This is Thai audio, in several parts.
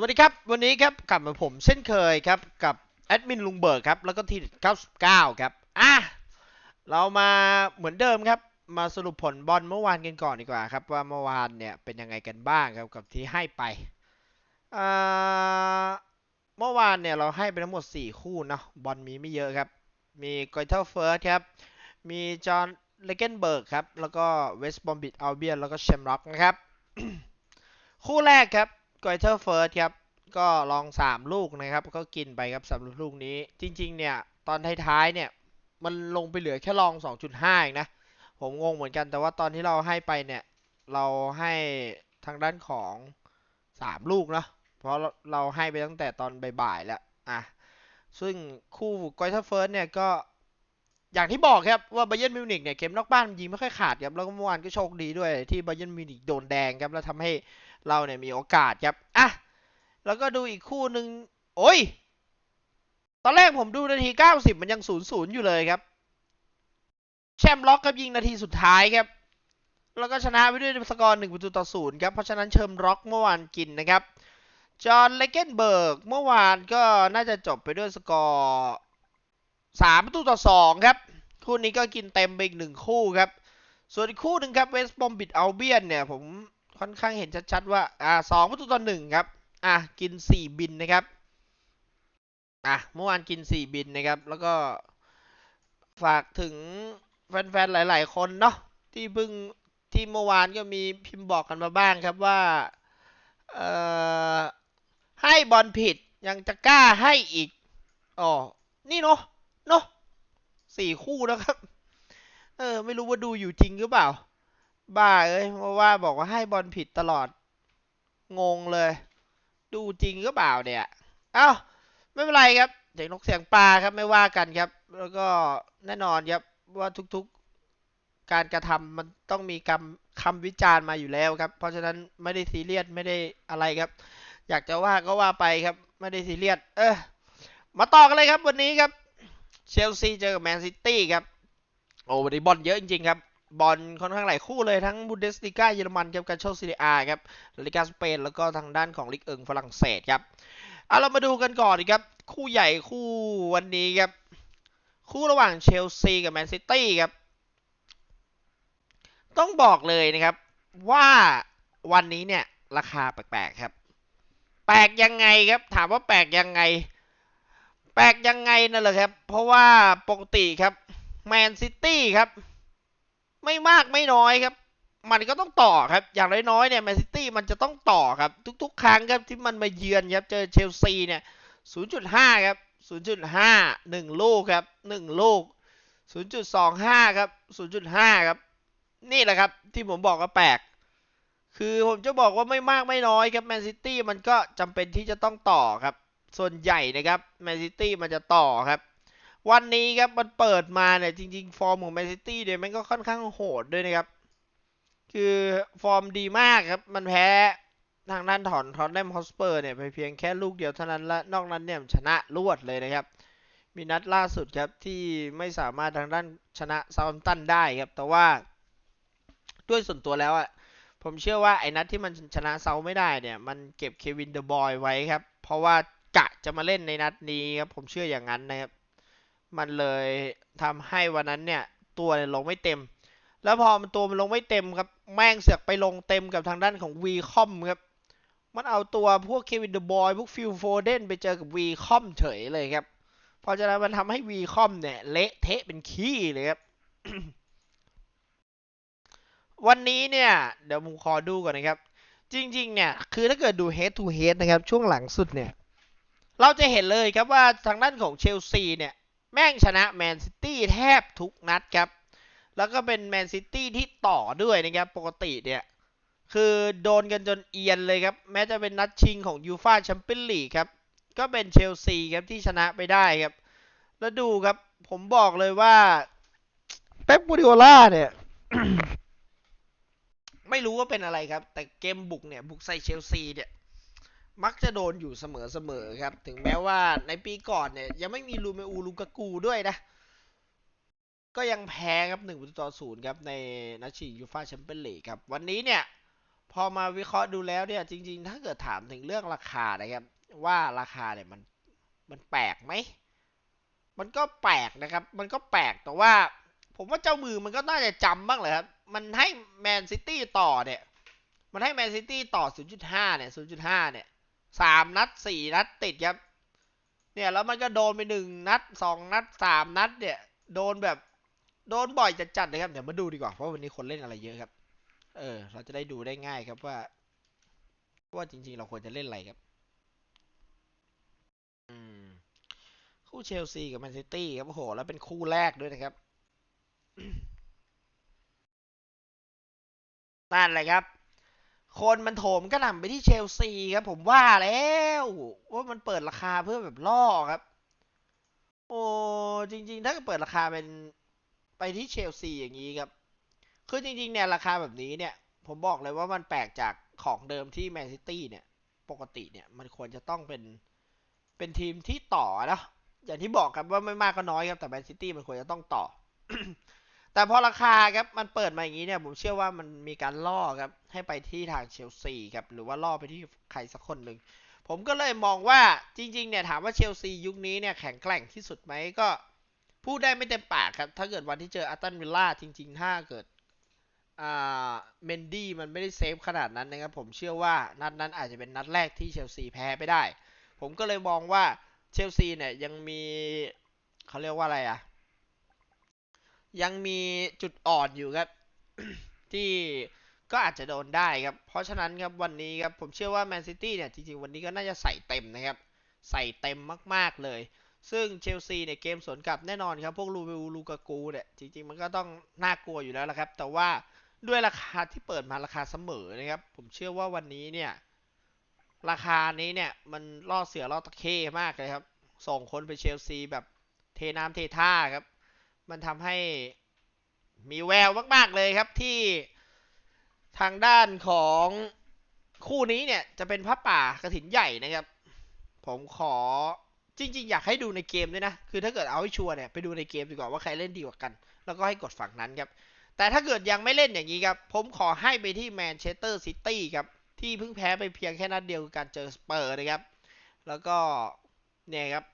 วัสดีครับ วันนี้ครับกลับมาผมเช่นเคยครับ กับแอดมินลุงเบิร์กครับ แล้วก็ที99 ครับ อะ เรามาเหมือนเดิมครับ มาสรุปผลบอลเมื่อวานกันก่อนดีกว่าครับ ว่าเมื่อวานเนี่ยเป็นยังไงกันบ้างครับกับที่ให้ไปเมื่อวานเนี่ยเราให้ไปทั้งหมด 4 คู่เนาะบอลมีไม่เยอะครับ มีกอยเทอร์เฟิร์สครับ มีจอห์นเลเกนเบิร์กครับ แล้วก็เวสต์บอมบิดอัลเบียนแล้วก็แชมร็อกนะครับ คู่แรกครับ กอยเทอร์เฟิร์สครับ ก็ลอง 3 ลูกนะครับ ก็กินไปครับสำหรับลูกนี้ จริง ๆ เนี่ย ตอนท้ายๆ เนี่ย มันลงไปเหลือแค่ลอง 2.5เองนะ ผมงงเหมือนกัน แต่ว่าตอนที่เราให้ไปเนี่ย เราให้ทางด้านของ 3 ลูกเนาะ เพราะเราเราให้ไปตั้งแต่ตอนบ่ายๆ แล้ว อะ ซึ่งคู่กอยเทอร์เฟิร์สเนี่ยก็ อย่างที่บอกครับว่าไบเย r n มิวนิกเนี่ยเกมนอกบ้านยิงไม่ค่อยขาดครับแล้วก็เมื่อวานก็โชคดีด้วยที่ไบเย r n มิวนิกโดนแดงครับแล้วทำให้เราเนี่ยมีโอกาสครับอะแล้วก็ดูอีกคู่หนึ่งโอ้ย ตอนแรกผมดูนาที 90 มันยัง 0-0 อยู่เลยครับ แชมป์ล็อกครับยิงนาทีสุดท้ายครับ แล้วก็ชนะไปด้วยสกอร์1ประตูต่อ0ครับ เพราะฉะนั้นเชิมร็อกเมื่อวานกินนะครับ จอห์นเลเกนเบิร์กเมื่อวานก็น่าจะจบไปด้วยสกอร์ 3ประตูต่อ2ครับ คู่นี้ก็กินเต็มไปอีกหนึ่งคู่ครับ ส่วนอีกคู่หนึ่งครับเวสต์บอมบิดเอัลเบียนเนี่ย ผมค่อนข้างเห็นชัดๆว่าอ่าสองประตูต่อหนึ่งครับ อะกินสี่บินนะครับ อะเมื่อวานกินสี่บินนะครับ แล้วก็ฝากถึงแฟนๆ หลาย ๆ คนเนาะที่เพิ่งที่เมื่อวานก็มีพิมพ์บอกกันมาบ้างครับว่าเอ่อให้บอลผิดยังจะกล้าให้อีกอ๋อนี่เนาะ เนาะสี่คู่นะครับ เออ ไม่รู้ว่าดูอยู่จริงหรือเปล่า บ้าเอ้ยเพราะว่าบอกว่าให้บอลผิดตลอด งงเลย ดูจริงหรือเปล่าเนี่ย เอ้า ไม่เป็นไรครับเสียงนกเสียงปลาครับไม่ว่ากันครับ แล้วก็แน่นอนครับว่าทุกๆการกระทำมันต้องมีคำคำวิจารณ์มาอยู่แล้วครับ เพราะฉะนั้นไม่ได้ซีเรียสไม่ได้อะไรครับ อยากจะว่าก็ว่าไปครับ ไม่ได้ซีเรียสเออมาต่อกันเลยครับวันนี้ครับ เชลซีเจอกับแมนซิตี้ครับ โอ้วันนี้บอลเยอะจริงๆครับ บอลค่อนข้างหลายคู่เลยทั้งบุนเดสลิก้าเยอรมันครับการโชซีเรียครับลิกาสเปนแล้วก็ทางด้านของลิกเอิงฝรั่งเศสครับเอาเรามาดูกันก่อนดีครับ คู่ใหญ่คู่วันนี้ครับ คู่ระหว่างเชลซีกับแมนซิตี้ครับ ต้องบอกเลยนะครับ ว่าวันนี้เนี่ยราคาแปลกๆครับ แปลกยังไงครับ ถามว่าแปลกยังไง แปลกยังไงนั่นแหละครับ เพราะว่าปกติครับแมนซิตี้ครับ ไม่มากไม่น้อยครับ มันก็ต้องต่อครับ อย่างน้อยๆเนี่ยแมนซิตี้มันจะต้องต่อครับ ทุกๆ ครั้งครับที่มันมาเยือนครับ เจอเชลซีเนี่ย 0.5 ครับ 0.5 1 ลูกครับ 1 ลูก 0.25 ครับ 0.5 ครับ นี่แหละครับที่ผมบอกว่าแปลก คือผมจะบอกว่าไม่มากไม่น้อยครับแมนซิตี้มันก็จำเป็นที่จะต้องต่อครับ ส่วนใหญ่นะครับแมนซิตี้มันจะต่อครับ วันนี้ครับมันเปิดมาเนี่ยจริง ๆ ฟอร์มของแมนซิตี้เนี่ยมันก็ค่อนข้างโหดด้วยนะครับ คือฟอร์มดีมากครับ มันแพ้ทางด้านถอนทอนแนมฮอสเปอร์เนี่ยไปเพียงแค่ลูกเดียวเท่านั้นและนอกนั้นเนี่ยชนะรวดเลยนะครับ มีนัดล่าสุดครับที่ไม่สามารถทางด้านชนะซาว์ตันได้ครับ แต่ว่าด้วยส่วนตัวแล้วอะผมเชื่อว่าไอ้นัดที่มันชนะเซาไม่ได้เนี่ย มันเก็บเควินเดอะบอยไว้ครับ เพราะว่า กะจะมาเล่นในนัดนี้ครับผมเชื่ออย่างนั้นนะครับ มันเลยทำให้วันนั้นเนี่ยตัวเนี่ยลงไม่เต็ม แล้วพอมันตัวมันลงไม่เต็มครับ แม่งเสือกไปลงเต็มกับทางด้านของวีคอมครับ มันเอาตัวพวกเควินเดอะบอยพวกฟิลโฟเดนไปเจอกับวีคอมเฉยเลยครับ เพราะฉะนั้นมันทำให้วีคอมเนี่ยเละเทะเป็นขี้เลยครับวันนี้เนี่ย เดี๋ยวผมขอดูก่อนนะครับ จริง ๆ เนี่ย คือถ้าเกิดดู head to head นะครับ ช่วงหลังสุดเนี่ย เราจะเห็นเลยครับว่าทางด้านของเชลซีเนี่ย แม่งชนะแมนซิตี้แทบทุกนัดครับ แล้วก็เป็นแมนซิตี้ที่ต่อด้วยนะครับ ปกติเนี่ย คือโดนกันจนเอียนเลยครับ แม้จะเป็นนัดชิงของยูฟาแชมเปี้ยนลีกครับ ก็เป็นเชลซีครับที่ชนะไปได้ครับ แล้วดูครับ ผมบอกเลยว่าเป๊ปกูดิโอล่าเนี่ย ไม่รู้ว่าเป็นอะไรครับ แต่เกมบุกเนี่ย บุกใส่เชลซีเนี่ย มักจะโดนอยู่เสมอๆครับ ถึงแม้ว่าในปีก่อนเนี่ยยังไม่มีลูเมอูลูกากูด้วยนะ ก็ยังแพ้ครับหนึ่งประตูต่อศูนย์ครับในนัดชิงยูฟาแชมเปี้ยนลีกครับ วันนี้เนี่ย พอมาวิเคราะห์ดูแล้วเนี่ยจริง ๆ ถ้าเกิดถามถึงเรื่องราคานะครับ ว่าราคาเนี่ยมันมันแปลกไหม มันก็แปลกนะครับ มันก็แปลกแต่ว่า ผมว่าเจ้ามือมันก็น่าจะจำบ้างเลยครับ มันให้แมนซิตี้ต่อเนี่ย มันให้แมนซิตี้ต่อ 0.5 เนี่ย 0.5 เนี่ย สามนัดสี่นัดติดครับ เนี่ยแล้วมันก็โดนไปหนึ่งนัดสองนัดสามนัดเนี่ยโดนแบบโดนบ่อยจัดๆเลยครับ เดี๋ยวมาดูดีกว่าเพราะวันนี้คนเล่นอะไรเยอะครับ เออ เราจะได้ดูได้ง่ายครับว่า ว่าจริงๆเราควรจะเล่นอะไรครับ อืม คู่เชลซีกับแมนซิตี้ครับโอ้โห แล้วเป็นคู่แรกด้วยนะครับนั่นแหละครับ คนมันโถมกระหน่ำไปที่เชลซีครับ ผมว่าแล้วว่ามันเปิดราคาเพื่อแบบล่อครับ โอ้จริง ๆ ถ้าเปิดราคาเป็นไปที่เชลซีอย่างนี้ครับ คือจริง ๆ เนี่ยราคาแบบนี้เนี่ย ผมบอกเลยว่ามันแปลกจากของเดิมที่แมนซิตี้เนี่ย ปกติเนี่ยมันควรจะต้องเป็นเป็นทีมที่ต่อนะอย่างที่บอกครับว่าไม่มากก็น้อยครับแต่แมนซิตี้มันควรจะต้องต่อ แต่พอราคาครับมันเปิดมาอย่างนี้เนี่ยผมเชื่อว่ามันมีการล่อครับให้ไปที่ทางเชลซีครับหรือว่าล่อไปที่ใครสักคนหนึ่งผมก็เลยมองว่าจริงๆเนี่ยถามว่าเชลซียุคนี้เนี่ยแข็งแกร่งที่สุดไหมก็พูดได้ไม่เต็มปากครับ ถ้าเกิดวันที่เจออัตตันวิลล่าจริงๆถ้าเกิดอ่าเมนดี้มันไม่ได้เซฟขนาดนั้นนะครับผมเชื่อว่านัดนั้นอาจจะเป็นนัดแรกที่เชลซีแพ้ไปได้ ผมก็เลยมองว่าเชลซีเนี่ยยังมีเขาเรียกว่าอะไรอะ ยังมีจุดอ่อนอยู่ครับ ที่ก็อาจจะโดนได้ครับ เพราะฉะนั้นครับวันนี้ครับผมเชื่อว่าแมนซิตี้เนี่ยจริงๆ วันนี้ก็น่าจะใส่เต็มนะครับ ใส่เต็มมากๆเลย ซึ่งเชลซีเนี่ยเกมสวนกลับแน่นอนครับ พวกลูเวลลูกากูเนี่ยจริงๆ มันก็ต้องน่ากลัวอยู่แล้วละครับ แต่ว่าด้วยราคาที่เปิดมาราคาเสมอนะครับ ผมเชื่อว่าวันนี้เนี่ย ราคานี้เนี่ยมันล่อเสือล่อตะเข้มากเลยครับ ส่งคนไปเชลซีแบบเทน้ำเทท่าครับ มันทำให้มีแววมากๆเลยครับที่ทางด้านของคู่นี้เนี่ยจะเป็นพระป่ากระถินใหญ่นะครับ ผมขอจริง ๆ อยากให้ดูในเกมด้วยนะ คือถ้าเกิดเอาให้ชัวร์เนี่ยไปดูในเกมดีกว่าว่าใครเล่นดีกว่ากัน แล้วก็ให้กดฝั่งนั้นครับ แต่ถ้าเกิดยังไม่เล่นอย่างนี้ครับ ผมขอให้ไปที่แมนเชสเตอร์ซิตี้ครับ ที่เพิ่งแพ้ไปเพียงแค่นัดเดียวคือการเจอสเปอร์นะครับ แล้วก็เนี่ยครับ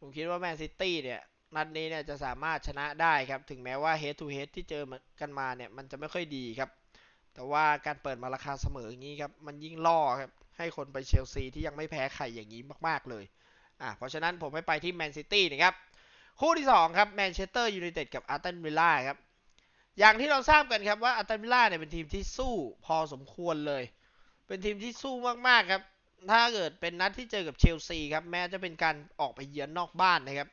ผมคิดว่าแมนซิตี้เนี่ย นัดนี้เนี่ยจะสามารถชนะได้ครับ ถึงแม้ว่า head to head ที่เจอกันมาเนี่ยมันจะไม่ค่อยดีครับ แต่ว่าการเปิดมาราคาเสมออย่างนี้ครับ มันยิ่งล่อครับ ให้คนไปเชลซีที่ยังไม่แพ้ใครอย่างนี้มากๆเลย อะ เพราะฉะนั้นผมให้ไปที่แมนซิตี้นะครับ คู่ที่ 2 ครับแมนเชสเตอร์ยูไนเต็ดกับอาร์ตันวิลล่าครับ อย่างที่เราทราบกันครับว่าอาร์ตันวิลล่าเนี่ยเป็นทีมที่สู้พอสมควรเลย เป็นทีมที่สู้มากๆครับ ถ้าเกิดเป็นนัดที่เจอกับเชลซีครับ แม้จะเป็นการออกไปเยือนนอกบ้านนะครับ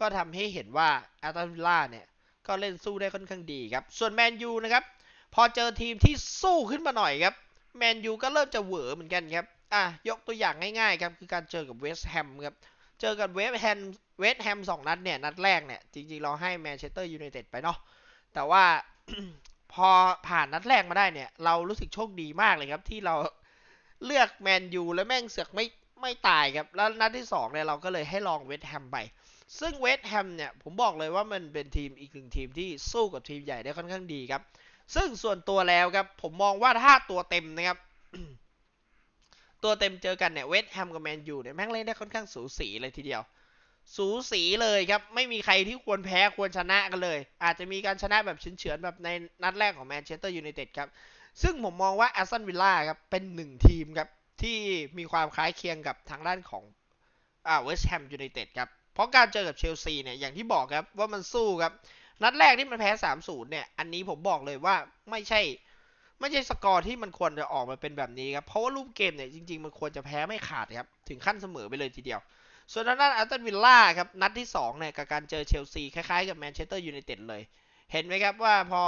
ก็ทำให้เห็นว่าอาร์ตันวิลล่าเนี่ยก็เล่นสู้ได้ค่อนข้างดีครับ ส่วนแมนยูนะครับพอเจอทีมที่สู้ขึ้นมาหน่อยครับแมนยูก็เริ่มจะเหวอเหมือนกันครับอะยกตัวอย่างง่ายๆครับคือการเจอกับเวสต์แฮมครับเจอกับเวสต์แฮมเวสต์แฮมสองนัดเนี่ยนัดแรกเนี่ยจริงๆเราให้แมนเชสเตอร์ยูไนเต็ดไปเนาะแต่ว่าพอผ่านนัดแรกมาได้เนี่ย เรารู้สึกโชคดีมากเลยครับ ที่เราเลือกแมนยูแล้วแม่งเสือกไม่ไม่ตายครับ แล้วนัดที่สองเนี่ยเราก็เลยให้ลองเวสต์แฮมไป ซึ่งเวสต์แฮมเนี่ยผมบอกเลยว่ามันเป็นทีมอีกหนึ่งทีมที่สู้กับทีมใหญ่ได้ค่อนข้างดีครับ ซึ่งส่วนตัวแล้วครับ ผมมองว่าถ้าตัวเต็มนะครับ ตัวเต็มเจอกันเนี่ยเวสต์แฮมกับแมนยูเนี่ยแม่งเล่นได้ค่อนข้างสูสีเลยทีเดียว สูสีเลยครับ ไม่มีใครที่ควรแพ้ควรชนะกันเลย อาจจะมีการชนะแบบเฉือนๆแบบในนัดแรกของแมนเชสเตอร์ยูไนเต็ดครับซึ่งผมมองว่าแอสตันวิลล่าครับเป็นหนึ่งทีมครับที่มีความคล้ายเคียงกับทางด้านของอ่าเวสต์แฮมยูไนเต็ดครับ เพราะการเจอกับเชลซีเนี่ยอย่างที่บอกครับว่ามันสู้ครับ นัดแรกที่มันแพ้ 3-0 เนี่ย อันนี้ผมบอกเลยว่าไม่ใช่ ไม่ใช่สกอร์ที่มันควรจะออกมาเป็นแบบนี้ครับ เพราะว่ารูปเกมเนี่ยจริง ๆ มันควรจะแพ้ไม่ขาดครับ ถึงขั้นเสมอไปเลยทีเดียว ส่วนทางด้านอัลตันวิลล่าครับนัดที่2เนี่ยกับการเจอเชลซีคล้ายๆกับแมนเชสเตอร์ยูไนเต็ดเลย เห็นไหมครับว่าพอ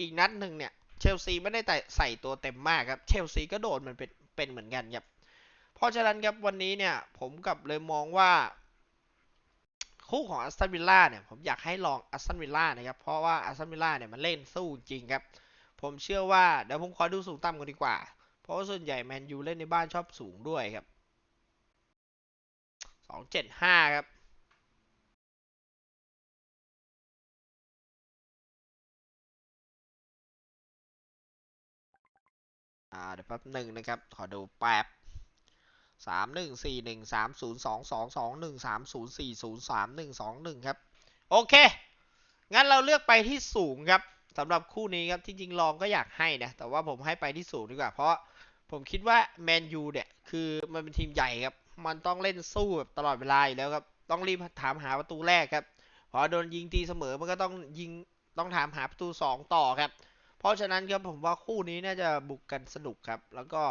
อีกนัดหนึ่งเนี่ยเชลซีไม่ได้แต่ใส่ตัวเต็มมากครับเชลซีก็โดนมันเป็นเป็นเหมือนกันครับเพราะฉะนั้นครับวันนี้เนี่ยผมกับเลยมองว่า คู่ของอัสตันวิลล่าเนี่ยผมอยากให้ลองอัสตันวิลล่านะครับเพราะว่าอัสตันวิลล่าเนี่ยมันเล่นสู้จริงครับผมเชื่อว่าเดี๋ยวผมขอดูสูงต่ำกันดีกว่า เพราะว่าส่วนใหญ่แมนยูเล่นในบ้านชอบสูงด้วยครับสองเจ็ดห้าครับอ่าเดี๋ยวแป๊บหนึ่งนะครับ ขอดูแป๊บ สามหนึ่งสี่หนึ่งสามศูนย์สองสองสองหนึ่งสามศูนย์สี่ศูนย์สามหนึ่งสองหนึ่งครับ โอเค งั้นเราเลือกไปที่สูงครับสำหรับคู่นี้ครับที่จริงลองก็อยากให้นะ แต่ว่าผมให้ไปที่สูงดีกว่า เพราะผมคิดว่าแมนยูเนี่ยคือมันเป็นทีมใหญ่ครับ มันต้องเล่นสู้แบบตลอดเวลาอยู่แล้วครับ ต้องรีบถามหาประตูแรกครับ พอโดนยิงตีเสมอมันก็ต้องยิงต้องถามหาประตูสองต่อครับ เพราะฉะนั้นครับผมว่าคู่นี้น่าจะบุกกันสนุกครับ แล้วก็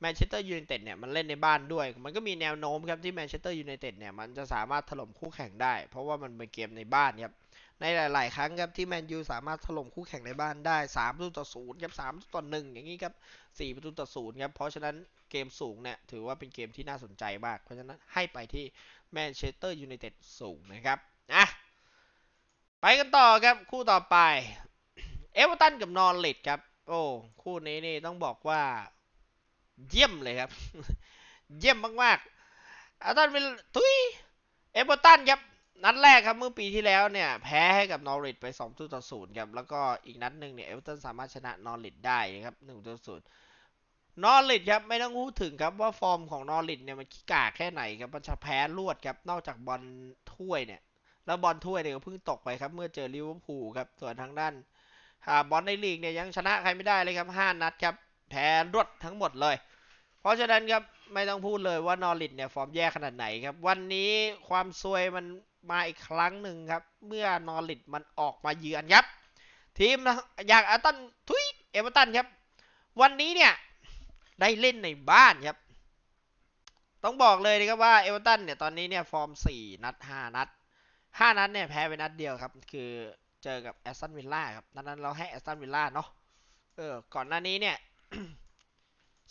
แมนเชสเตอร์ยูไนเต็ดเนี่ยมันเล่นในบ้านด้วย มันก็มีแนวโน้มครับที่แมนเชสเตอร์ยูไนเต็ดเนี่ยมันจะสามารถถล่มคู่แข่งได้ เพราะว่ามันเป็นเกมในบ้านครับในหลาย ๆ ครั้งครับที่แมนยูสามารถถล่มคู่แข่งในบ้านได้3ประตูต่อศูนย์ครับ3ประตูต่อหนึ่งอย่างนี้ครับ4ประตูต่อศูนย์ครับเพราะฉะนั้นเกมสูงเนี่ยถือว่าเป็นเกมที่น่าสนใจมาก เพราะฉะนั้นให้ไปที่แมนเชสเตอร์ยูไนเต็ดสูงนะครับอะไปกันต่อครับคู่ต่อไปเอเวอร์ตันกับนอร์ลิดครับโอ้คู่นี้นี่ต้องบอกว่า เยี่ยมเลยครับ เยี่ยมมากๆอาตันเป็นทุยเอเวอร์ตันครับนัดแรกครับเมื่อปีที่แล้วเนี่ย แพ้ให้กับนอริทไป2ประตูต่อ0ครับแล้วก็อีกนัดหนึ่งเนี่ยเอเวอร์ตันสามารถชนะนอริทได้นะครับ1ประตูต่อ0นอริทครับไม่ต้องพูดถึงครับว่าฟอร์มของนอริทเนี่ยมันขี้กากแค่ไหนครับมันจะแพ้รวดครับนอกจากบอลถ้วยเนี่ยแล้วบอลถ้วยเนี่ยก็เพิ่งตกไปครับเมื่อเจอลิเวอร์พูลครับส่วนทางด้านบอลในลีกเนี่ยยังชนะใครไม่ได้เลยครับ5นัดครับแพ้รวดทั้งหมดเลย เพราะฉะนั้นครับไม่ต้องพูดเลยว่านอริทเนี่ยฟอร์มแย่ขนาดไหนครับ วันนี้ความซวยมันมาอีกครั้งหนึ่งครับ เมื่อนอริทมันออกมาเยือนครับ ทีมนะอยากอาตันทุยเอเวอร์ตันครับ วันนี้เนี่ยได้เล่นในบ้านครับ ต้องบอกเลยนะครับว่าเอเวอร์ตันเนี่ยตอนนี้เนี่ยฟอร์ม 4 นัด 5 นัด 5 นัดเนี่ยแพ้ไปนัดเดียวครับ คือเจอกับแอสตันวิลล่าครับนัดนั้นเราให้แอสตันวิลล่าเนาะเออก่อนหน้านี้เนี่ย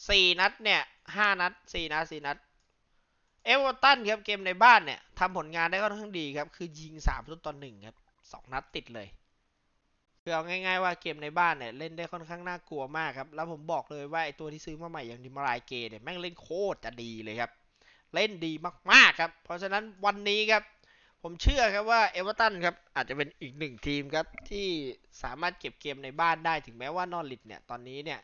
สี่นัดเนี่ยห้านัดสี่นัดสี่นัด เอเวอร์ตันครับเกมในบ้านเนี่ยทำผลงานได้ค่อนข้างดีครับ คือยิงสามประตูต่อหนึ่งครับสองนัดติดเลย คือเอาง่ายๆว่าเกมในบ้านเนี่ยเล่นได้ค่อนข้างน่ากลัวมากครับ แล้วผมบอกเลยว่าไอตัวที่ซื้อมาใหม่อย่างดิมารายเกเนี่ยแม่งเล่นโคตรจะดีเลยครับ เล่นดีมากๆครับ เพราะฉะนั้นวันนี้ครับผมเชื่อครับว่าเอเวอร์ตันครับอาจจะเป็นอีกหนึ่งทีมครับที่สามารถเก็บเกมในบ้านได้ถึงแม้ว่านอริทเนี่ยตอนนี้เนี่ย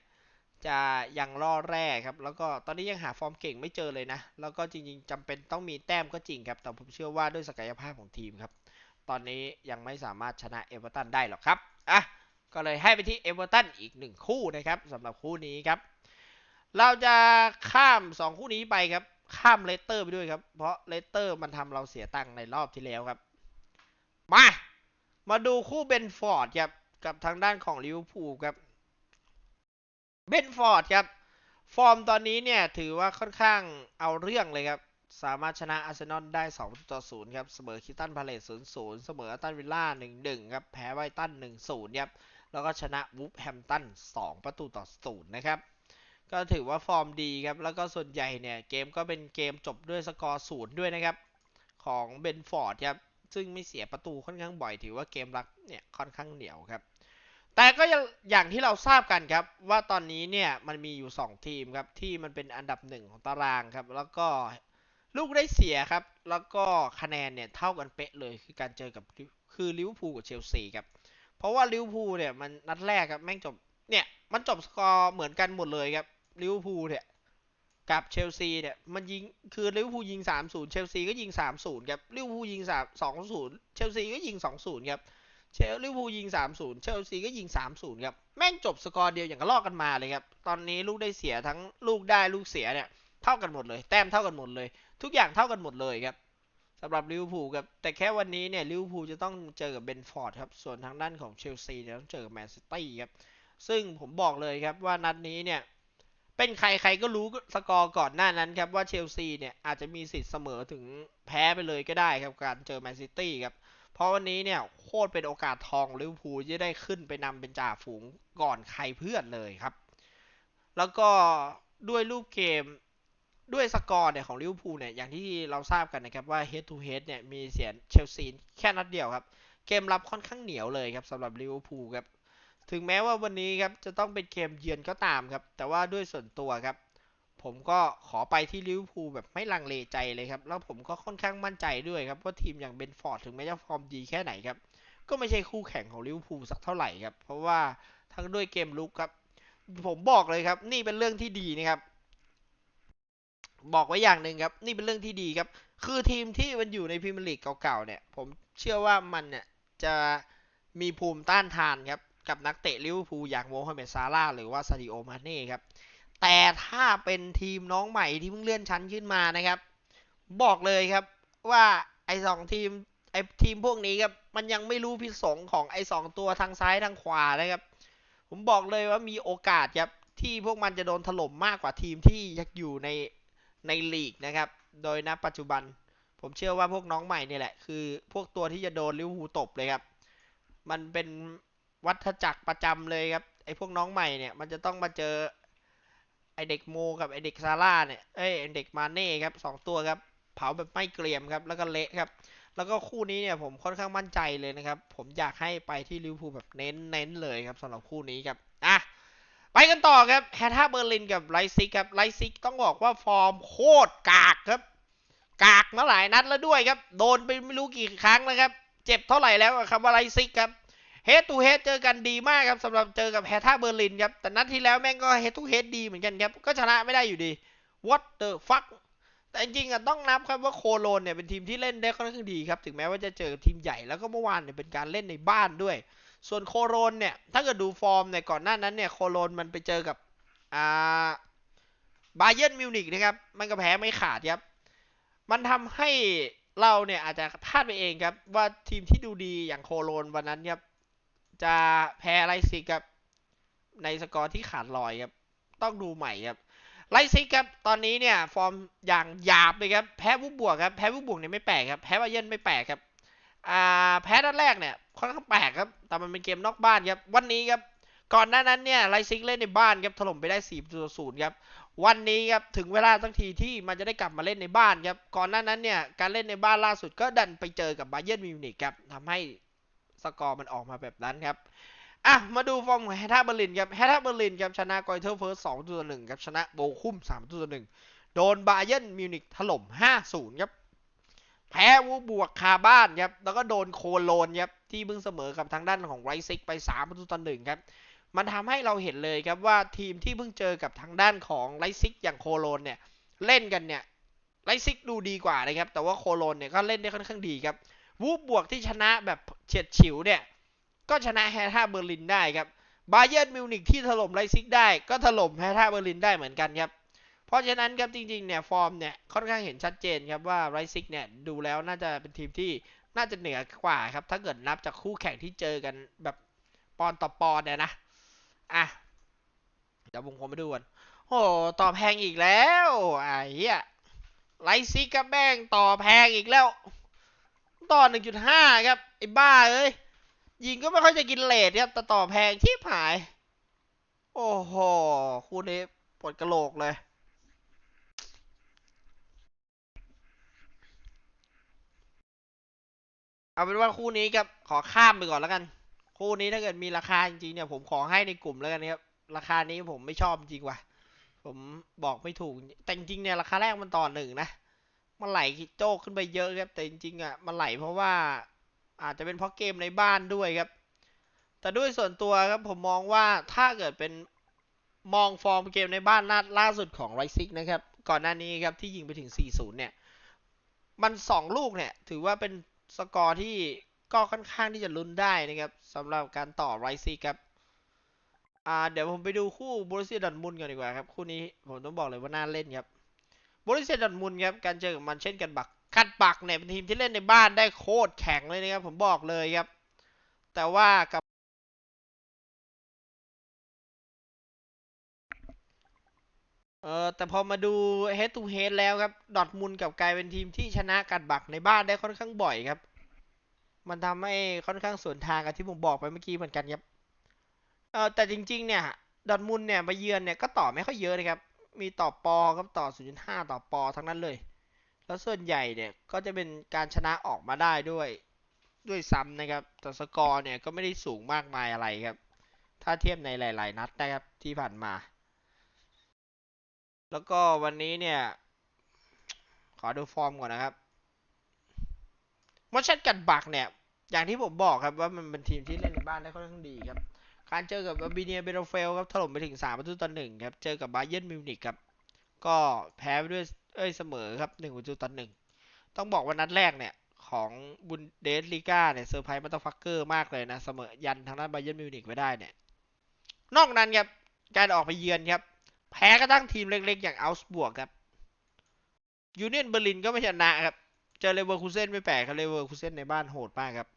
จะยังล่อแร่ครับ แล้วก็ตอนนี้ยังหาฟอร์มเก่งไม่เจอเลยนะ แล้วก็จริงๆจำเป็นต้องมีแต้มก็จริงครับ แต่ผมเชื่อว่าด้วยศักยภาพของทีมครับ ตอนนี้ยังไม่สามารถชนะเอเวอร์ตันได้หรอกครับ อะ ก็เลยให้ไปที่เอเวอร์ตันอีกหนึ่งคู่นะครับสำหรับคู่นี้ครับ เราจะข้าม 2 คู่นี้ไปครับ ข้ามเลสเตอร์ไปด้วยครับ เพราะเลสเตอร์มันทำเราเสียตังค์ในรอบที่แล้วครับ มา มาดูคู่เบนฟอร์ดครับ กับทางด้านของลิเวอร์พูลครับ เบนฟอร์ดครับ ฟอร์มตอนนี้เนี่ยถือว่าค่อนข้างเอาเรื่องเลยครับ สามารถชนะอาร์เซนอลได้2ประตูต่อ0ครับ เสมอคิตันพาเลส0-0 เสมออัตตันวิลล่า 1-1 ครับ แพ้ไวตัน 1-0 ครับ แล้วก็ชนะวูฟแฮมตัน 2 ประตูต่อ 0 นะครับ ก็ถือว่าฟอร์มดีครับ แล้วก็ส่วนใหญ่เนี่ย เกมก็เป็นเกมจบด้วยสกอร์0ด้วยนะครับ ของเบนฟอร์ดครับ ซึ่งไม่เสียประตูค่อนข้างบ่อย ถือว่าเกมรักเนี่ยค่อนข้างเหนียวครับ แต่ก็อย่างที่เราทราบกันครับ ว่าตอนนี้เนี่ยมันมีอยู่ 2 ทีมครับ ที่มันเป็นอันดับหนึ่งของตารางครับ แล้วก็ลูกได้เสียครับ แล้วก็คะแนนเนี่ยเท่ากันเป๊ะเลยคือการเจอกับคือลิเวอร์พูลกับเชลซีครับ เพราะว่าลิเวอร์พูลเนี่ยมันนัดแรกครับแม่งจบเนี่ยมันจบสกอร์เหมือนกันหมดเลยครับลิเวอร์พูลเนี่ยกับเชลซีเนี่ยมันยิงคือลิเวอร์พูลยิง 3-0 เชลซีก็ยิง 3-0 ครับลิเวอร์พูลยิง3 2-0 เชลซีก็ยิง 2-0 ครับ เชลลิวูยิง 3-0 เชลซีก็ยิง 3-0 ครับ แม่งจบสกอร์เดียวอย่างกับลอกกันมาเลยครับ ตอนนี้ลูกได้เสียทั้งลูกได้ลูกเสียเนี่ยเท่ากันหมดเลย แต้มเท่ากันหมดเลย ทุกอย่างเท่ากันหมดเลยครับสำหรับลิเวอร์พูลครับ แต่แค่วันนี้เนี่ยลิเวอร์พูลจะต้องเจอกับเบนฟอร์ดครับ ส่วนทางด้านของเชลซีเนี่ยต้องเจอกับแมนซิตี้ครับ ซึ่งผมบอกเลยครับว่านัดนี้เนี่ยเป็นใครใครก็รู้สกอร์ก่อนหน้านั้นครับว่าเชลซีเนี่ยอาจจะมีสิทธิ์เสมอถึงแพ้ไปเลยก็ได้ครับการเจอแมนซิตี้ครับ เพราะวันนี้เนี่ยโคตรเป็นโอกาสทองลิเวอร์พูลจะได้ขึ้นไปนำเป็นจ่าฝูงก่อนใครเพื่อนเลยครับ แล้วก็ด้วยรูปเกมด้วยสกอร์เนี่ยของลิเวอร์พูลเนี่ยอย่างที่เราทราบกันนะครับว่า head to head เนี่ยมีเสียเชลซีแค่นัดเดียวครับ เกมรับค่อนข้างเหนียวเลยครับสำหรับลิเวอร์พูลครับถึงแม้ว่าวันนี้ครับจะต้องเป็นเกมเยือนก็ตามครับ แต่ว่าด้วยส่วนตัวครับ ผมก็ขอไปที่ลิเวอร์พูลแบบไม่ลังเลใจเลยครับ แล้วผมก็ค่อนข้างมั่นใจด้วยครับว่าทีมอย่างเบนฟอร์ดถึงแม้จะฟอร์มดีแค่ไหนครับ ก็ไม่ใช่คู่แข่งของลิเวอร์พูลสักเท่าไหร่ครับ เพราะว่าทั้งด้วยเกมลุกครับ ผมบอกเลยครับ นี่เป็นเรื่องที่ดีนะครับ บอกไว้อย่างหนึ่งครับ นี่เป็นเรื่องที่ดีครับ คือทีมที่มันอยู่ในพรีเมียร์ลีกเก่าๆเนี่ย ผมเชื่อว่ามันเนี่ยจะมีภูมิต้านทานครับกับนักเตะลิเวอร์พูลอย่างโมฮัมเหม็ดซาร่าหรือว่าซาดิโอมาเน่ครับ แต่ถ้าเป็นทีมน้องใหม่ที่เพิ่งเลื่อนชั้นขึ้นมานะครับ บอกเลยครับว่าไอ้สองทีมไอ้ทีมพวกนี้ครับมันยังไม่รู้พิษสงของไอ้สองตัวทางซ้ายทางขวานะครับ ผมบอกเลยว่ามีโอกาสครับที่พวกมันจะโดนถล่มมากกว่าทีมที่ยังอยู่ในในลีกนะครับ โดยณปัจจุบัน ผมเชื่อว่าพวกน้องใหม่เนี่ยแหละ คือพวกตัวที่จะโดนลิเวอร์พูลตบเลยครับ มันเป็นวัฏจักรประจำเลยครับไอ้พวกน้องใหม่เนี่ยมันจะต้องมาเจอ ไอเด็กโมกับไอเด็กซาร่าเนี่ยเอ้ยไอเด็กมาเน่ครับสองตัวครับเผาแบบไม่เกรียมครับแล้วก็เละครับ แล้วก็คู่นี้เนี่ยผมค่อนข้างมั่นใจเลยนะครับ ผมอยากให้ไปที่ลิเวอร์พูลแบบเน้นเน้นๆเลยครับสำหรับคู่นี้ครับอะไปกันต่อครับแฮท่าเบอร์ลินกับไลซิกครับไลซิกต้องบอกว่าฟอร์มโคตรกากครับ กากมาหลายนัดแล้วด้วยครับ โดนไปไม่รู้กี่ครั้งนะครับ เจ็บเท่าไหร่แล้วกับคำว่าไลซิกครับ เฮดตูเฮดเจอกันดีมากครับสำหรับเจอกับแฮท่าเบอร์ลินครับ แต่นัดที่แล้วแม่งก็เฮดทูเฮดดีเหมือนกันครับ ก็ชนะไม่ได้อยู่ดี what the fuck แต่จริงๆอะต้องนับครับว่าโคโลนเนี่ยเป็นทีมที่เล่นได้ค่อนข้างดีครับ ถึงแม้ว่าจะเจอกับทีมใหญ่แล้วก็เมื่อวานเนี่ยเป็นการเล่นในบ้านด้วย ส่วนโคโลนเนี่ยถ้าเกิดดูฟอร์มเนี่ยก่อนหน้านั้นเนี่ยโคโลนมันไปเจอกับอ่าบาเยิร์นมิวนิกนะครับ มันก็แพ้ไม่ขาดครับ มันทำให้เราเนี่ยอาจจะพลาดไปเองครับว่าทีมที่ดูดีอย่างโคโลนวันนั้นครับ จะแพ้ไลซิกครับ ในสกอร์ที่ขาดลอยครับ ต้องดูใหม่ครับไลซิกครับตอนนี้เนี่ยฟอร์มอย่างหยาบเลยครับแพ้วุบบวกครับแพ้วุบบวกเนี่ยไม่แปลกครับแพ้บาเยิร์นไม่แปลกครับอ่าแพ้นัดแรกเนี่ยค่อนข้างแปลกครับแต่มันเป็นเกมนอกบ้านครับวันนี้ครับก่อนหน้านั้นเนี่ยไลซิกเล่นในบ้านครับถล่มไปได้4ประตูต่อศูนย์ครับวันนี้ครับถึงเวลาทั้งทีที่มันจะได้กลับมาเล่นในบ้านครับก่อนหน้านั้นเนี่ยการเล่นในบ้านล่าสุดก็ดันไปเจอกับบาเยิร์นมิวนิกครับทำให้ สกอร์มันออกมาแบบนั้นครับอะ มาดูฟอร์มของแฮท่าเบอร์ลินครับแฮท่าเบอร์ลินครับชนะกอยเทอร์เฟิร์ส2ตัวหนึ่งครับชนะโบคุม3ตัวหนึ่งโดนบาเยิร์นมิวนิกถล่ม5-0ครับแพ้วูบวกคาบ้านครับแล้วก็โดนโคโลนครับที่เพิ่งเสมอกับทางด้านของไรซิกไป3ประตูต่อหนึ่งครับมันทำให้เราเห็นเลยครับว่าทีมที่เพิ่งเจอกับทางด้านของไรซิกอย่างโคโลนเนี่ยเล่นกันเนี่ยไรซิกดูดีกว่านะครับแต่ว่าโคโลนเนี่ยก็เล่นได้ค่อนข้างดีครับ วูบบวกที่ชนะแบบเฉียดฉิวเนี่ย ก็ชนะแฮท่าเบอร์ลินได้ครับบาเยิร์นมิวนิกที่ถล่มไลซิกได้ก็ถล่มแฮท่าเบอร์ลินได้เหมือนกันครับ เพราะฉะนั้นครับจริงๆเนี่ยฟอร์มเนี่ยค่อนข้างเห็นชัดเจนครับว่าไรซิกเนี่ยดูแล้วน่าจะเป็นทีมที่น่าจะเหนือกว่าครับ ถ้าเกิดนับจากคู่แข่งที่เจอกันแบบปอนต่อปอนเนี่ยนะ อะ เดี๋ยวผมขอมาดูกันโอ้ต่อแพงอีกแล้วไอ้เหี้ยไลซิกกับแม่งต่อแพงอีกแล้ว ต่อ 1.5 ครับ ไอ้บ้าเอ้ย ยิงก็ไม่ค่อยจะกินเลทครับ แต่ต่อแพงชิบหาย โอ้โห คู่นี้ปวดกระโหลกเลย เอาเป็นว่าคู่นี้ครับ ขอข้ามไปก่อนแล้วกัน คู่นี้ถ้าเกิดมีราคาจริงๆเนี่ย ผมขอให้ในกลุ่มแล้วกันครับ ราคานี้ผมไม่ชอบจริงว่ะ ผมบอกไม่ถูก แต่จริงเนี่ยราคาแรกมันต่อหนึ่งนะ มันไหลโจกขึ้นไปเยอะครับ แต่จริงๆอะมันไหลเพราะว่าอาจจะเป็นเพราะเกมในบ้านด้วยครับ แต่ด้วยส่วนตัวครับผมมองว่าถ้าเกิดเป็นมองฟอร์มเกมในบ้านนัดล่าสุดของไรซิกนะครับ ก่อนหน้านี้ครับที่ยิงไปถึง 4-0 เนี่ย มัน 2 ลูกเนี่ย ถือว่าเป็นสกอร์ที่ก็ค่อนข้างที่จะลุ้นได้นะครับสำหรับการต่อไรซิกครับอ่าเดี๋ยวผมไปดูคู่บรูเซียดอร์ทมุนกันดีกว่าครับ คู่นี้ผมต้องบอกเลยว่าน่าเล่นครับ บรูเซียดอทมุนครับการเจอกับมันเช่นกันบักกัดบักเนี่ยเป็นทีมที่เล่นในบ้านได้โคตรแข็งเลยนะครับผมบอกเลยครับ แต่ว่ากับเออแต่พอมาดู head to head แล้วครับ ดอทมุนกับกลายเป็นทีมที่ชนะกัดบักในบ้านได้ค่อนข้างบ่อยครับ มันทำให้ค่อนข้างสวนทางกับที่ผมบอกไปเมื่อกี้เหมือนกันครับเออแต่จริง ๆ เนี่ย ดอทมุนเนี่ยมาเยือนเนี่ยก็ต่อไม่ค่อยเยอะนะครับ มีต่อปอครับต่อ 0.5 ต่อปอทั้งนั้นเลย แล้วส่วนใหญ่เนี่ยก็จะเป็นการชนะออกมาได้ด้วยด้วยซ้ำนะครับ แต่สกอร์เนี่ยก็ไม่ได้สูงมากมายอะไรครับ ถ้าเทียบในหลาย ๆ นัดนะครับที่ผ่านมา แล้วก็วันนี้เนี่ย ขอดูฟอร์มก่อนนะครับมอชันกัดบักเนี่ย อย่างที่ผมบอกครับว่ามันเป็นทีมที่เล่นในบ้านได้ค่อนข้างดีครับ การเจอกับอาบิเนียเบโรเฟลครับถล่มไปถึง3ประตูต่อหนึ่งครับ เจอกับบาเยิร์นมิวนิกครับ ก็แพ้ไปด้วยเอ้ยเสมอครับ1ประตูต่อหนึ่งต้องบอกว่านัดแรกเนี่ยของบุนเดสลีกาเนี่ยเซอร์ไพรส์มาตฟักเกอร์มากเลยนะเสมอยันทางด้านบาเยิร์นมิวนิกไว้ได้เนี่ย นอกนั้นครับการออกไปเยือนครับ แพ้กระทั่งทีมเล็กๆ อย่างอัลส์บวกครับยูเนียนเบอร์ลินก็ไม่ชนะครับ เจอเลเวอร์คูเซนไม่แปลกครับเลเวอร์คูเซนในบ้านโหดมากครับ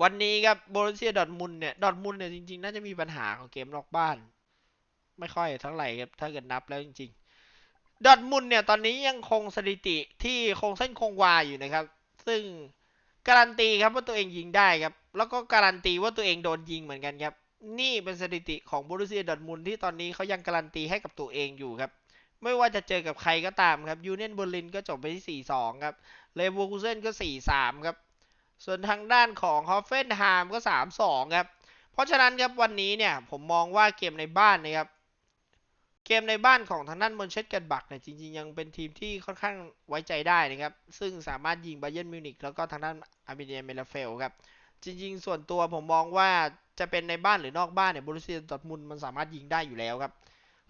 วันนี้ครับโบรุเซียดอร์ทมุนเนี่ยดอร์ทมุนเนี่ยจริงๆ น่าจะมีปัญหาของเกมนอกบ้าน ไม่ค่อยเท่าไหร่ครับถ้าเกิดนับแล้วจริงๆดอร์ทมุนเนี่ยตอนนี้ยังคงสถิติที่คงเส้นคงวาอยู่นะครับ ซึ่งการันตีครับว่าตัวเองยิงได้ครับ แล้วก็การันตีว่าตัวเองโดนยิงเหมือนกันครับ นี่เป็นสถิติของโบรุเซียดอร์ทมุนที่ตอนนี้เขายังการันตีให้กับตัวเองอยู่ครับไม่ว่าจะเจอกับใครก็ตามครับยูเนียนเบอร์ลินก็จบไปที่ 4-2 ครับเลเวอร์คูเซนก็ 4-3 ครับ ส่วนทางด้านของฮอฟเฟนไฮม์ก็ 3-2 ครับ เพราะฉะนั้นครับวันนี้เนี่ยผมมองว่าเกมในบ้านนะครับ เกมในบ้านของทางด้านมอนเชสเกนบักเนี่ยจริงๆ ยังเป็นทีมที่ค่อนข้างไว้ใจได้นะครับ ซึ่งสามารถยิงบาเยิร์นมิวนิกแล้วก็ทางด้านอาร์เมเนียเมลาเฟลครับ จริงๆ ส่วนตัวผมมองว่าจะเป็นในบ้านหรือนอกบ้านเนี่ยบรูเซียดอร์ทมุนด์มันสามารถยิงได้อยู่แล้วครับ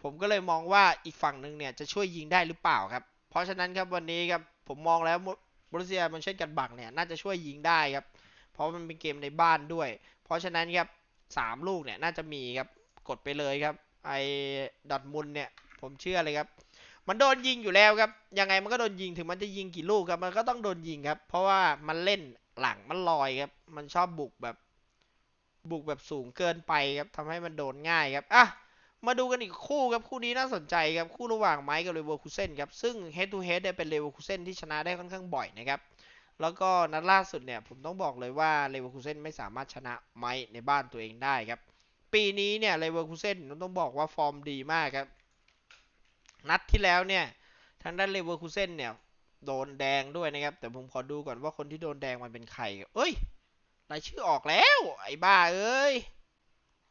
ผมก็เลยมองว่าอีกฝั่งหนึ่งเนี่ยจะช่วยยิงได้หรือเปล่าครับ เพราะฉะนั้นครับวันนี้ครับผมมองแล้ว บรูเซียมันเช่นกันบักเนี่ยน่าจะช่วยยิงได้ครับ เพราะมันเป็นเกมในบ้านด้วย เพราะฉะนั้นครับสามลูกเนี่ยน่าจะมีครับกดไปเลยครับไอ้ดอทมุนเนี่ยผมเชื่อเลยครับ มันโดนยิงอยู่แล้วครับ ยังไงมันก็โดนยิงถึงมันจะยิงกี่ลูกครับ มันก็ต้องโดนยิงครับ เพราะว่ามันเล่นหลังมันลอยครับ มันชอบบุกแบบบุกแบบสูงเกินไปครับทำให้มันโดนง่ายครับอะ มาดูกันอีกคู่ครับคู่นี้น่าสนใจครับคู่ระหว่างไมค์กับเลเวอร์คูเซนครับซึ่ง head to head เนี่ยเป็นเลเวอร์คูเซนที่ชนะได้ค่อนข้างบ่อยนะครับแล้วก็นัดล่าสุดเนี่ยผมต้องบอกเลยว่าเลเวอร์คูเซนไม่สามารถชนะไมค์ในบ้านตัวเองได้ครับปีนี้เนี่ยเลเวอร์คูเซนต้องบอกว่าฟอร์มดีมากครับนัดที่แล้วเนี่ยทางด้านเลเวอร์คูเซนเนี่ยโดนแดงด้วยนะครับ แต่ผมขอดูก่อนว่าคนที่โดนแดงมันเป็นใครเอ้ยรายชื่อออกแล้ว ไอ้บ้าเอ้ย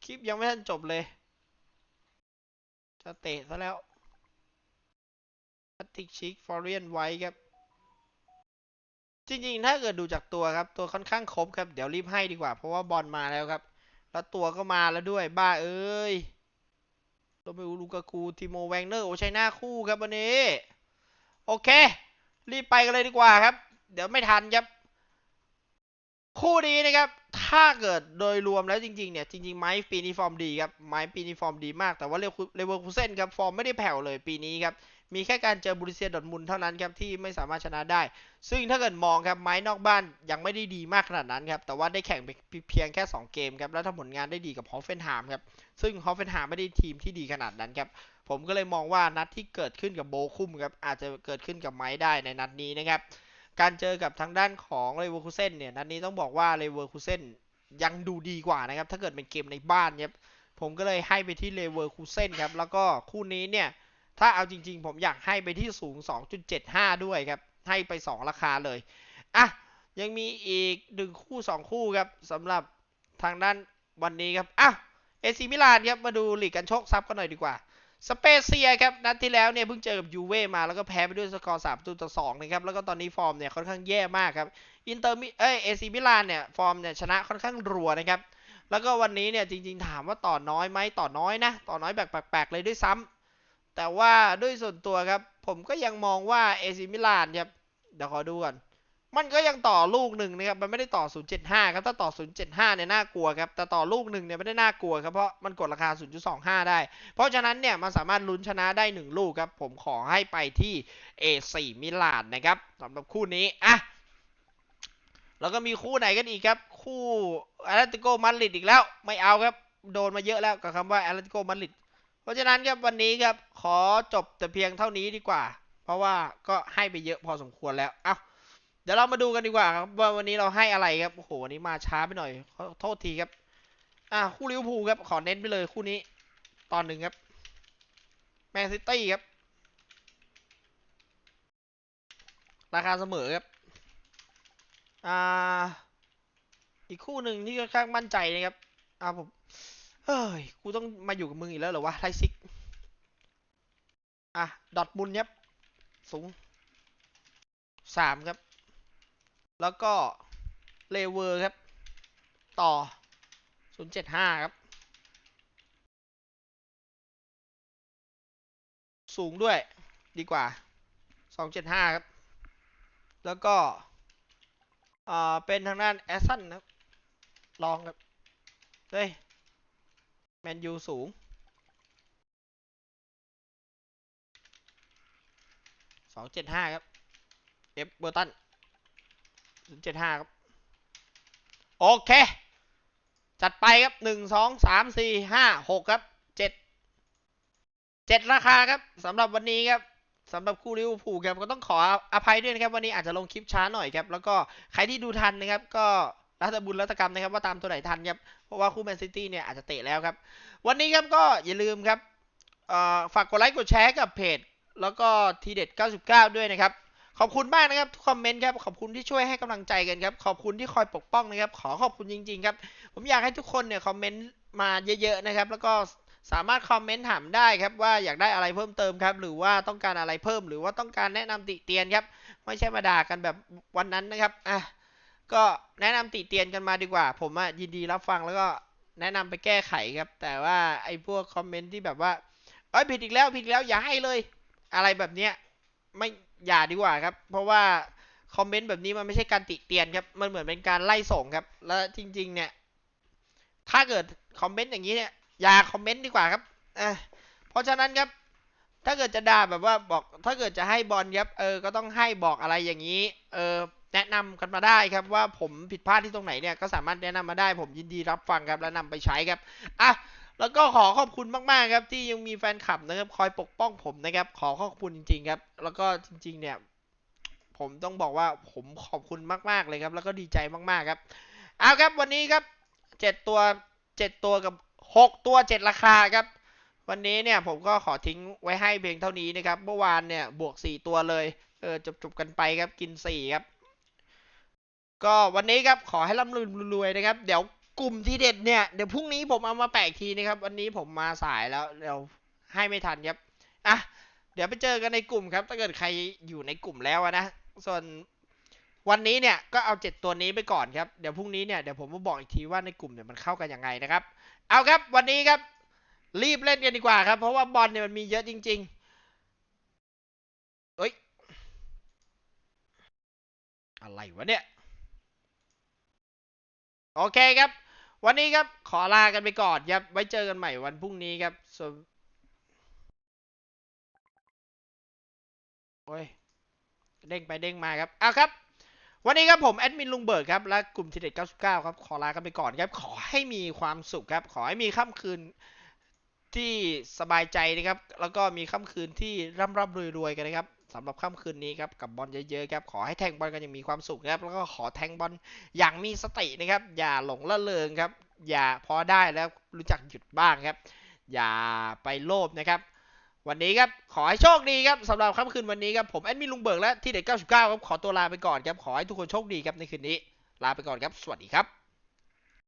คลิปยังไม่ทันจบเลย จะเตะซะแล้วพลาติกชิกฟอร์เรียนไว้ครับ จริงๆ ถ้าเกิดดูจากตัวครับ ตัวค่อนข้างครบครับ เดี๋ยวรีบให้ดีกว่า เพราะว่าบอลมาแล้วครับ แล้วตัวก็มาแล้วด้วย บ้าเอ้ยโรเมโอลูกากูติโมแวงเนอร์ โอใช้หน้าคู่ครับวันนี้ โอเค รีบไปกันเลยดีกว่าครับ เดี๋ยวไม่ทันครับ คู่นี้นะครับ ถ้าเกิดโดยรวมแล้วจริงๆเนี่ย จริงๆไม้ปีนี้ฟอร์มดีครับไม้ปีนี้ฟอร์มดีมาก แต่ว่าเลเวอร์คูเซนครับฟอร์มไม่ได้แผ่วเลยปีนี้ครับ มีแค่การเจอบรูเซียดอทมุนเท่านั้นครับที่ไม่สามารถชนะได้ ซึ่งถ้าเกิดมองครับไม้นอกบ้านยังไม่ได้ดีมากขนาดนั้นครับ แต่ว่าได้แข่งไปเพียงแค่ 2 เกมครับ แล้วทำผลงานได้ดีกับฮอฟเฟนไฮม์ครับ ซึ่งฮอฟเฟนไฮม์ไม่ได้ทีมที่ดีขนาดนั้นครับ ผมก็เลยมองว่านัดที่เกิดขึ้นกับโบคุมครับอาจจะเกิดขึ้นกับไม้ได้ในนัดนี้นะครับ การเจอกับทางด้านของเลเวอร์คูเซนเนี่ยนัดนี้ต้องบอกว่าเลเวอร์คูเซนยังดูดีกว่านะครับ ถ้าเกิดเป็นเกมในบ้านครับผมก็เลยให้ไปที่เลเวอร์คูเซนครับ แล้วก็คู่นี้เนี่ย ถ้าเอาจริง ๆ ผมอยากให้ไปที่สูง 2.75 ด้วยครับ ให้ไป 2 ราคาเลย อะ ยังมีอีกหนึ่งคู่ 2 คู่ครับสำหรับทางด้านวันนี้ครับ อะเอซิมิลานครับ มาดูหลีกกันโชคทรัพย์กันหน่อยดีกว่า สเปเซียครับนัดที่แล้วเนี่ยเพิ่งเจอกับยูเว่มาแล้วก็แพ้ไปด้วยสกอร์3ประตูต่อ2นะครับแล้วก็ตอนนี้ฟอร์มเนี่ยค่อนข้างแย่มากครับอินเตอร์มิเอเอซิมิลานเนี่ยฟอร์มเนี่ยชนะค่อนข้างรัวนะครับแล้วก็วันนี้เนี่ยจริงๆถามว่าต่อน้อยไหมต่อน้อยนะต่อน้อยแบบแปลกๆเลยด้วยซ้ำแต่ว่าด้วยส่วนตัวครับผมก็ยังมองว่าเอซิมิลานครับเดี๋ยวขอดูก่อน มันก็ยังต่อลูกหนึ่งนะครับ มันไม่ได้ต่อ 0.75 ครับ ถ้าต่อ 0.75 เนี่ยน่ากลัวครับ แต่ต่อลูกหนึ่งเนี่ยไม่ได้น่ากลัวครับ เพราะมันกดราคา 0.25 ได้ เพราะฉะนั้นเนี่ยมันสามารถลุ้นชนะได้ 1 ลูกครับ ผมขอให้ไปที่ A4 มิลานนะครับสำหรับคู่นี้ อะ แล้วก็มีคู่ไหนกันอีกครับ คู่อาร์ติโกมาดริดอีกแล้ว ไม่เอาครับ โดนมาเยอะแล้วกับคำว่าอาร์ติโกมาดริด เพราะฉะนั้นครับวันนี้ครับ ขอจบแต่เพียงเท่านี้ดีกว่า เพราะว่าก็ให้ไปเยอะพอสมควรแล้ว เอ้า เดี๋ยวเรามาดูกันดีกว่าครับว่าวันนี้เราให้อะไรครับโอ้โหวันนี้มาช้าไปหน่อยขอโทษทีครับ อะคู่ลิเวอร์พูลครับขอเน้นไปเลยคู่นี้ ตอนหนึ่งครับแมนซิตี้ครับ ราคาเสมอครับอ่าอีกคู่หนึ่งที่ค่อนข้างมั่นใจนะครับอ่าผมเฮ้ยกูต้องมาอยู่กับมึงอีกแล้วเหรอวะไทซิกอะดอทมุนครับสูงสามครับ แล้วก็เลเวอร์ครับ ต่อศูนย์เจ็ดห้าครับ สูงด้วยดีกว่าสองเจ็ดห้าครับ แล้วก็อ่าเป็นทางด้านแอสซันนะครับ ลองครับ เฮ้ย แมนยูสูงสองเจ็ดห้าครับ เอฟเบอร์ตัน ศูนย์เจ็ดห้าครับ โอเค จัดไปครับหนึ่งสองสามสี่ห้าหกครับเจ็ดเจ็ดราคาครับสำหรับวันนี้ครับสำหรับคู่ลิเวอร์พูลครับก็ต้องขออภัยด้วยนะครับ วันนี้อาจจะลงคลิปช้าหน่อยครับ แล้วก็ใครที่ดูทันนะครับ ก็รัตบุญรัตกรรมนะครับว่าตามตัวไหนทันครับ เพราะว่าคู่แมนซิตี้เนี่ยอาจจะเตะแล้วครับ วันนี้ครับก็อย่าลืมครับฝากกดไลค์กดแชร์กับเพจ แล้วก็ทีเด็ด 99 ด้วยนะครับ ขอบคุณมากนะครับทุกคอมเมนต์ครับขอบคุณที่ช่วยให้กำลังใจกันครับขอบคุณที่คอยปกป้องนะครับขอขอบคุณจริงๆครับผมอยากให้ทุกคนเนี่ยคอมเมนต์มาเยอะๆนะครับแล้วก็สามารถคอมเมนต์ถามได้ครับว่าอยากได้อะไรเพิ่มเติมครับ หรือว่าต้องการอะไรเพิ่ม หรือว่าต้องการแนะนำติเตียนครับ ไม่ใช่มาด่ากันแบบวันนั้นนะครับอะก็แนะนำติเตียนกันมาดีกว่า ผมอะยินดีรับฟังแล้วก็แนะนำไปแก้ไขครับ แต่ว่าไอ้พวกคอมเมนต์ที่แบบว่าเอ้ยผิดอีกแล้วผิดอีกแล้วอย่าให้เลย อะไรแบบเนี้ยไม่ อย่าดีกว่าครับ เพราะว่าคอมเมนต์แบบนี้มันไม่ใช่การติเตียนครับ มันเหมือนเป็นการไล่ส่งครับ แล้วจริง ๆ เนี่ย ถ้าเกิดคอมเมนต์อย่างนี้เนี่ย อย่าคอมเมนต์ดีกว่าครับอะเพราะฉะนั้นครับ ถ้าเกิดจะด่าแบบว่าบอก ถ้าเกิดจะให้บอลครับ เออ ก็ต้องให้บอกอะไรอย่างนี้ เออ แนะนำกันมาได้ครับว่าผมผิดพลาดที่ตรงไหนเนี่ย ก็สามารถแนะนำมาได้ ผมยินดีรับฟังครับ และนำไปใช้ครับ อะ แล้วก็ขอขอบคุณมากๆครับ ที่ยังมีแฟนคลับนะครับ คอยปกป้องผมนะครับ ขอขอบคุณจริง ๆ ครับ แล้วก็จริง ๆ เนี่ย ผมต้องบอกว่าผมขอบคุณมากๆเลยครับ แล้วก็ดีใจมากๆครับ เอาครับวันนี้ครับเจ็ดตัวเจ็ดตัวกับหกตัวเจ็ดราคาครับ วันนี้เนี่ยผมก็ขอทิ้งไว้ให้เพียงเท่านี้นะครับ เมื่อวานเนี่ยบวกสี่ตัวเลยเออจบๆกันไปครับกินสี่ครับ ก็วันนี้ครับขอให้ร่ำรวยรวยนะครับ เดี๋ยว กลุ่มที่เด็ดเนี่ย เดี๋ยวพรุ่งนี้ผมเอามาแปะอีกทีนะครับ วันนี้ผมมาสายแล้วเดี๋ยวให้ไม่ทันครับอะเดี๋ยวไปเจอกันในกลุ่มครับ ถ้าเกิดใครอยู่ในกลุ่มแล้วนะ ส่วนวันนี้เนี่ยก็เอาเจ็ดตัวนี้ไปก่อนครับ เดี๋ยวพรุ่งนี้เนี่ยเดี๋ยวผมมาบอกอีกทีว่าในกลุ่มเนี่ยมันเข้ากันยังไงนะครับ เอาครับวันนี้ครับ รีบเล่นกันดีกว่าครับ เพราะว่าบอลเนี่ยมันมีเยอะจริง ๆ เอ้ย อะไรวะเนี่ย โอเคครับ วันนี้ครับขอลากันไปก่อนครับไว้เจอกันใหม่วันพรุ่งนี้ครับส่วนโอ้ยเด้งไปเด้งมาครับเอาครับ วันนี้ครับผมแอดมินลุงเบิร์กครับและกลุ่มทีเด็ด99 ครับ ขอลากันไปก่อนครับ ขอให้มีความสุขครับ ขอให้มีค่ำคืนที่สบายใจนะครับ แล้วก็มีค่ำคืนที่ร่ำร่ำรวยรวยๆกันนะครับ สำหรับค่ำคืนนี้ครับกับบอลเยอะๆครับขอให้แทงบอลกันอย่างมีความสุขครับแล้วก็ขอแทงบอลอย่างมีสตินะครับ อย่าหลงละเลงครับ อย่าพอได้แล้วรู้จักหยุดบ้างครับ อย่าไปโลภนะครับ วันนี้ครับขอให้โชคดีครับสำหรับค่ำคืนวันนี้ครับผมแอดมินลุงเบิร์กและที่เด็ด99ครับขอตัวลาไปก่อนครับขอให้ทุกคนโชคดีครับในคืนนี้ ลาไปก่อนครับ สวัสดีครับ